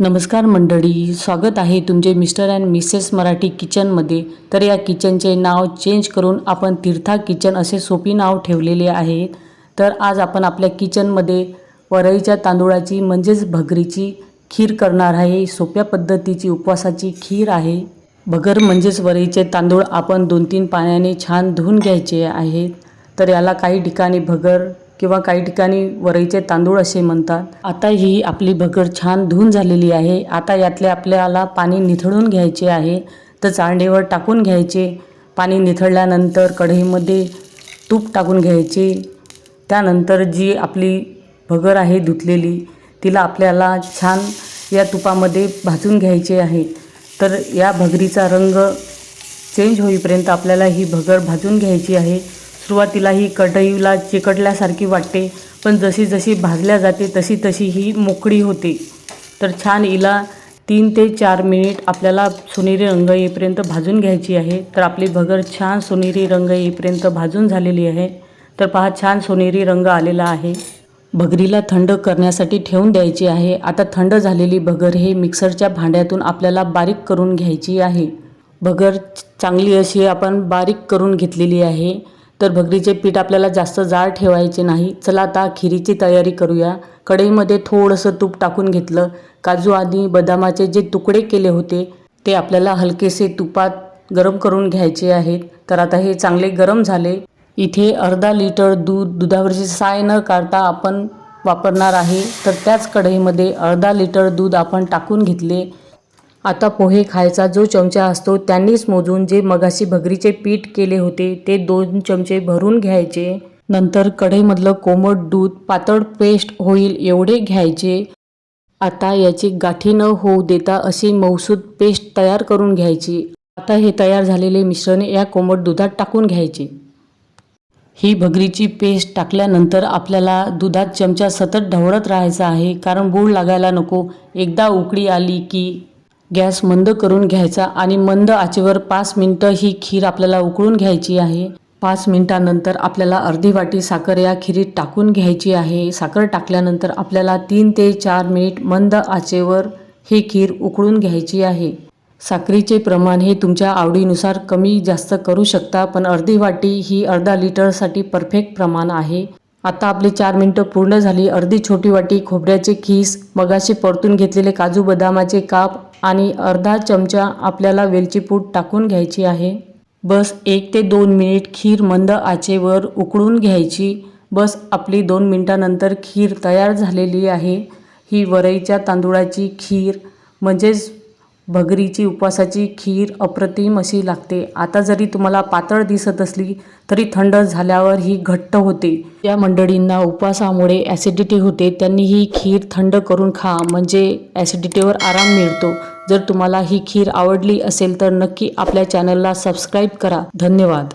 नमस्कार मंडळी स्वागत आहे तुमचे मिस्टर अँड मिसेस मराठी किचनमध्ये. तर या किचनचे नाव चेंज करून आपण तीर्था किचन असे सोपी नाव ठेवलेले आहे. तर आज आपण आपल्या किचनमध्ये वरईच्या तांदूळाची म्हणजेच भगरीची खीर करणार आहे. सोप्या पद्धतीची उपवासाची खीर आहे. भगर म्हणजेच वरईचे तांदूळ आपण दोन तीन पाण्याने छान धुवून घ्यायचे आहेत. तर याला काही ठिकाणी भगर किंवा काही ठिकाणी वरईचे तांदूळ असे म्हणतात. आता ही आपली भगर छान धुवून झालेली आहे. आता यातले आपल्याला पाणी निथळून घ्यायचे आहे. तर चाळणीवर टाकून घ्यायचे. पाणी निथळल्यानंतर कढईमध्ये तूप टाकून घ्यायचे. त्यानंतर जी आपली भगर आहे धुतलेली तिला आपल्याला छान या तुपामध्ये भाजून घ्यायचे आहे. तर या भगरीचा रंग चेंज होईपर्यंत आपल्याला ही भगर भाजून घ्यायची आहे. सुरुवातीला ही कढईला चिकटल्यासारखी वाटते पण जशी जशी भाजल्या जाते तशी तशी ही मोकळी होते. तर छान हिला तीन ते चार मिनिट आपल्याला सोनेरी रंग येईपर्यंत भाजून घ्यायची आहे. तर आपली भगर छान सोनेरी रंग येईपर्यंत भाजून झालेली आहे. तर पहा छान सोनेरी रंग आलेला आहे. भगरीला थंड करण्यासाठी ठेवून द्यायची आहे. आता थंड झालेली भगर हे मिक्सरच्या भांड्यातून आपल्याला बारीक करून घ्यायची आहे. भगर चांगली अशी आपण बारीक करून घेतलेली आहे. तर भगरीचे पीठ आपल्याला जास्त जाड ठेवायचे नाही. चला आता खिरीची तयारी करूया. कढईमध्ये थोडंसं तूप टाकून घेतलं. काजू आणि बदामाचे जे तुकडे केले होते ते आपल्याला हलकेसे तुपात गरम करून घ्यायचे आहेत. तर आता हे चांगले गरम झाले. इथे अर्धा लिटर दूध दुधावरची साय न काढता आपण वापरणार आहे. तर त्याच कढईमध्ये अर्धा लिटर दूध आपण टाकून घेतले. आता पोहे खायचा जो चमचा असतो त्यांनीच मोजून जे मगाशी भगरीचे पीठ केले होते ते दोन चमचे भरून घ्यायचे. नंतर कढईमधलं कोमट दूध पातळ पेस्ट होईल एवढे घ्यायचे. आता याची गाठी न होऊ देता अशी मौसूद पेस्ट तयार करून घ्यायची. आता हे तयार झालेले मिश्रण या कोमट दुधात टाकून घ्यायचे. ही भगरीची पेस्ट टाकल्यानंतर आपल्याला दुधात चमचा सतत ढवळत राहायचा आहे कारण बूळ लागायला नको. एकदा उकळी आली की गॅस मंद करून घ्यायचा आणि मंद आचेवर पाच मिनटं ही खीर आपल्याला उकळून घ्यायची आहे. पाच मिनटानंतर आपल्याला अर्धी वाटी साखर या खिरीत टाकून घ्यायची आहे. साखर टाकल्यानंतर आपल्याला तीन ते चार मिनिट मंद आचेवर ही खीर उकळून घ्यायची आहे. साखरेचे प्रमाण हे तुमच्या आवडीनुसार कमी जास्त करू शकता पण अर्धी वाटी ही अर्धा लिटरसाठी परफेक्ट प्रमाण आहे. आता आपली चार मिनटं पूर्ण झाली. अर्धी छोटी वाटी खोबऱ्याचे खीस मगाशी परतून घेतलेले काजू बदामाचे काप आणि अर्धा चमचा आपल्याला वेलची पूड टाकून घ्यायची आहे. बस एक ते दोन मिनिट खीर मंद आचेवर उकळून घ्यायची. बस आपली दोन मिनटानंतर खीर तयार झालेली आहे. ही वरईच्या तांदूळाची खीर म्हणजेच भगरीची उपवासाची खीर अप्रतिम अशी लागते. आता जरी तुम्हाला पातळ दिसत असली तरी थंड झाल्यावर ही घट्ट होते. या मंडळींना उपवासामुळे ॲसिडिटी होते. त्यांनी ही खीर थंड करून खा म्हणजे ॲसिडिटीवर आराम मिळतो. जर तुम्हाला ही खीर आवडली असेल तर नक्की आपल्या चॅनलला सबस्क्राईब करा. धन्यवाद.